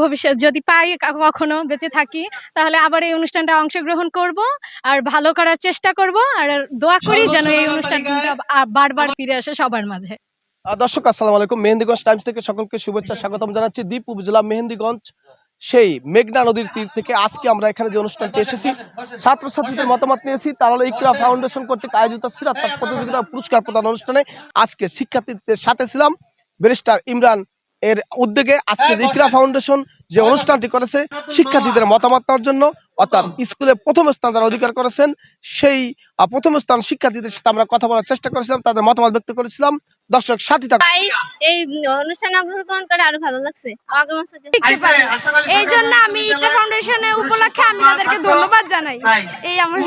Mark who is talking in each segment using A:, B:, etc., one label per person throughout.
A: ভবিষ্যৎ। যদি পাই কখনো বেঁচে থাকি তাহলে আবার এই অনুষ্ঠানটা অংশগ্রহণ করব আর ভালো করার চেষ্টা করব আর দোয়া করি যেন এই অনুষ্ঠানটা বারবার ফিরে আসে সবার মাঝে।
B: দর্শক আসসালামু আলাইকুম। মেহেন্দিগঞ্জ টাইমস থেকে সকলকে শুভেচ্ছা স্বাগতম জানাচ্ছি দ্বীপ উপজেলা মেহেন্দিগঞ্জ সেই মেঘনা নদীর তীর থেকে আজকে আমরা এখানে যে অনুষ্ঠানটি এসেছি ছাত্রছাত্রীদের মতামত নিয়েছি। তারা হলো ইকরা ফাউন্ডেশন কর্তৃক আয়োজিত সিরাত প্রতিযোগিতা পুরস্কার প্রদান অনুষ্ঠানে আজকে শিক্ষার্থীদের সাথে ছিলাম। ব্যারিস্টার ইমরান এর উদ্যোগে আজকে যে ইকরা ফাউন্ডেশন যে অনুষ্ঠানটি করেছে শিক্ষার্থীদের মতামত নেওয়ার জন্য অর্থাৎ স্কুলে প্রথম স্থান যারা অধিকার করেছেন সেই প্রথম স্থান শিক্ষার্থীদের সাথে আমরা কথা বলার চেষ্টা করেছিলাম তাদের মতামত ব্যক্ত করেছিলাম। দর্শক সাথী থাকুন।
C: এই অনুষ্ঠানে অংশগ্রহণ করে আরও ভালো লাগছে।
D: এই জন্য আমি ইকরা ফাউন্ডেশনের উপলক্ষে আমি তাদেরকে ধন্যবাদ জানাই। এই আমার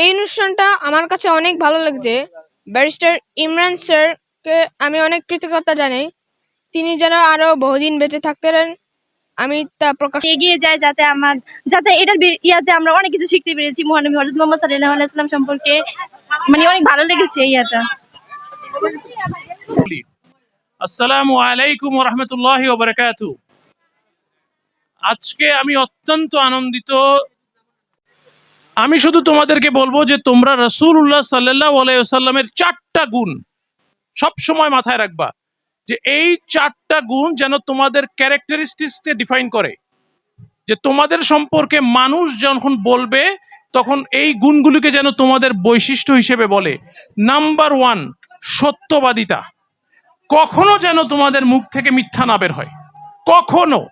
D: এই অনুষ্ঠানটা আমার কাছে অনেক ভালো লাগছে। ব্যারিস্টার ইমরান স্যারকে আমি অনেক কৃতজ্ঞতা জানাই। তিনি যেন আরও বহুদিন বেঁচে থাকতে পারেন আমি তা প্রকাশ
C: এগিয়ে যায় যাতে আমার যাতে এটার ইয়াতে আমরা অনেক কিছু শিখতে পেরেছি মহানবী হজরত মোহাম্মদ সাল্লাল্লাহু আলাইহি সাল্লাম সম্পর্কে। মানে অনেক ভালো লেগেছে এই ইয়াটা।
E: আসসালামু আলাইকুম রহমতুল্লাহ ওবরাকাত আজকে আমি অত্যন্ত আনন্দিত। আমি শুধু তোমাদেরকে বলব যে তোমরা রসুল্লাহ সাল্লাহ আলাইসাল্লামের চারটা গুণ সব সময় মাথায় রাখবা যে এই চারটা গুণ যেন তোমাদের ক্যারেক্টারিস্টিক্সকে ডিফাইন করে। যে তোমাদের সম্পর্কে মানুষ যখন বলবে, তখন এই গুণগুলিকে যেন তোমাদের বৈশিষ্ট্য হিসেবে বলে। নাম্বার ওয়ান সত্যবাদিতা। কখনো যেন তোমাদের মুখ থেকে মিথ্যা না বের হয়। কখনো।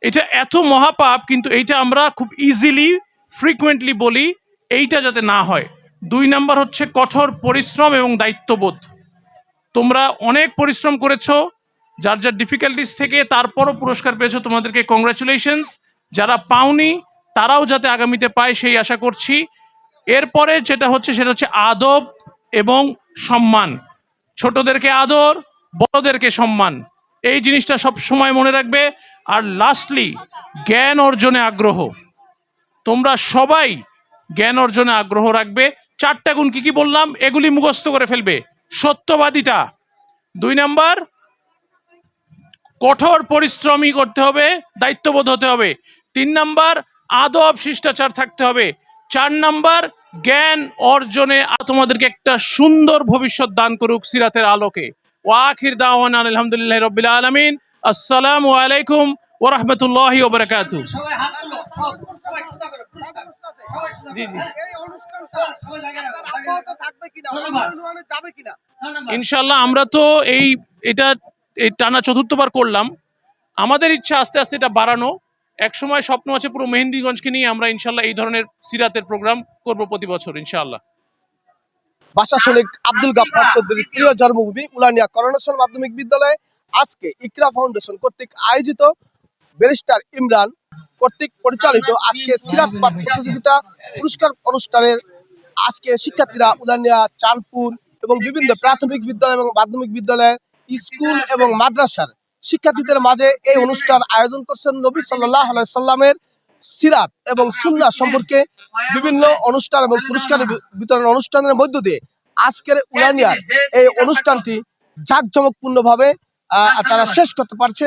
E: এটা এত মহাপাপ, কিন্তু এইটা আমরা খুব ইজিলি ফ্রিকুয়েন্টলি বলি, এইটা যাতে না হয়। দুই নাম্বার হচ্ছে কঠোর পরিশ্রম এবং দায়িত্ববোধ। তোমরা অনেক পরিশ্রম করেছ, যার যার ডিফিকাল্টিস থেকে তারপরও পুরস্কার পেয়েছ তোমাদেরকে কংগ্রাচুলেশনস যারা পাওনি, তারাও যাতে আগামীতে পায় সেই আশা করছি। এরপরে যেটা হচ্ছে, সেটা হচ্ছে আদব এবং সম্মান। ছোটদেরকে আদর, বড়দেরকে সম্মান। এই জিনিসটা সব সময় মনে রাখবে। আর লাস্টলি জ্ঞান অর্জনে আগ্রহ। তোমরা সবাই জ্ঞান অর্জনে আগ্রহ রাখবে। চারটা গুণ কি কি বললাম? এগুলি মুখস্থ করে ফেলবে। সত্যবাদিতা দুই নাম্বার কঠোর পরিশ্রমী করতে হবে দায়িত্ববোধ হতে হবে তিন নাম্বার আদব শিষ্টাচার থাকতে হবে চার নাম্বার জ্ঞান অর্জনে তোমাদেরকে একটা সুন্দর ভবিষ্যৎ দান করুক সিরাতের আলোকে ওয়াখির দাওয়ান আলহামদুলিল্লাহ রবিল আলমিন আসসালামু আলাইকুম ওরহমতুল্লাহ ওবরাকাতু জি জি ইনশাল্লাহ আমরা তো এই এটা এই টানা চতুর্থবার করলাম। আমাদের ইচ্ছা আস্তে আস্তে এটা বাড়ানো। এক সময় স্বপ্ন আছে পুরো মেহেন্দিগঞ্জকে নিয়ে আমরা ইনশাল্লাহ এই ধরনের সিরাতের প্রোগ্রাম করব প্রতি বছর ইনশাআল্লাহ।
B: ভাষা সৈনিক আব্দুল গাফফার চৌধুরীর প্রিয় জন্মভূমি উলানিয়া করোনেশন মাধ্যমিক বিদ্যালয়ে আজকে ইকরা ফাউন্ডেশন কর্তৃক আয়োজিত ব্যারিস্টার ইমরান কর্তৃক পরিচালিত আজকে সিরাত পাঠ প্রতিযোগিতা পুরস্কার অনুষ্ঠানের আজকে শিক্ষার্থীরা উলানিয়া চাঁদপুর এবং বিভিন্ন প্রাথমিক বিদ্যালয় এবং মাধ্যমিক বিদ্যালয়ের স্কুল এবং মাদ্রাসার শিক্ষার্থীদের মাঝে এই অনুষ্ঠান আয়োজন করছেন নবী সাল্লাহ সাল্লামের সিরাত এবং সুন্না সম্পর্কে বিভিন্ন অনুষ্ঠান এবং পুরস্কার বিতরণ অনুষ্ঠানের মধ্য দিয়ে আজকের উলানিয়ার এই অনুষ্ঠানটি জাঁকজমকপূর্ণ ভাবে তারা শেষ করতে পারছে।